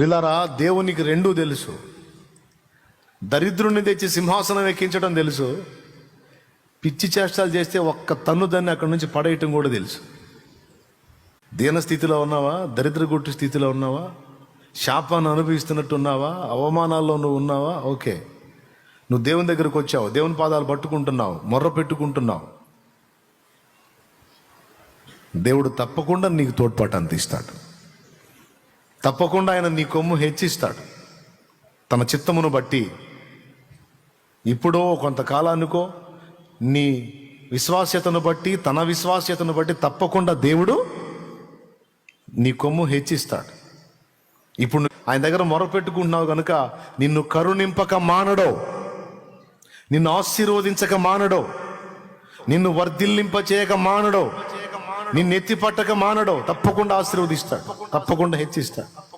పిల్లరా దేవునికి రెండూ తెలుసు. దరిద్రుణ్ణి తెచ్చి సింహాసనం ఎక్కించడం తెలుసు. పిచ్చి చేష్టాలు చేస్తే ఒక్క తన్ను దాన్ని అక్కడి నుంచి పడేయటం కూడా తెలుసు. దీన స్థితిలో ఉన్నావా? దరిద్ర గుట్టు స్థితిలో ఉన్నావా? శాపాన్ని అనుభవిస్తున్నట్టు ఉన్నావా అవమానాల్లో నువ్వు ఉన్నావా? ఓకే. నువ్వు దేవుని దగ్గరకు వచ్చావు. దేవుని పాదాలు పట్టుకుంటున్నావు. మొర్ర పెట్టుకుంటున్నావు. దేవుడు తప్పకుండా నీకు తోడ్పాటు అందిస్తాడు. తప్పకుండా ఆయన నీ కొమ్ము హెచ్చిస్తాడు. తన చిత్తమును బట్టి ఇప్పుడో కొంతకాలానికో నీ విశ్వాస్యతను బట్టి తన విశ్వాస్యతను బట్టి తప్పకుండా దేవుడు నీ కొమ్ము హెచ్చిస్తాడు. ఇప్పుడు ఆయన దగ్గర మొరపెట్టుకుంటున్నావు కనుక నిన్ను కరుణింపక మానడో నిన్ను ఆశీర్వదించక మానడో నిన్ను వర్ధిల్లింప చేయక మానడో నిన్ను ఎత్తి పట్టక మానడో తప్పకుండా ఆశీర్వదిస్తాడు. తప్పకుండా హెచ్చిస్తాడు.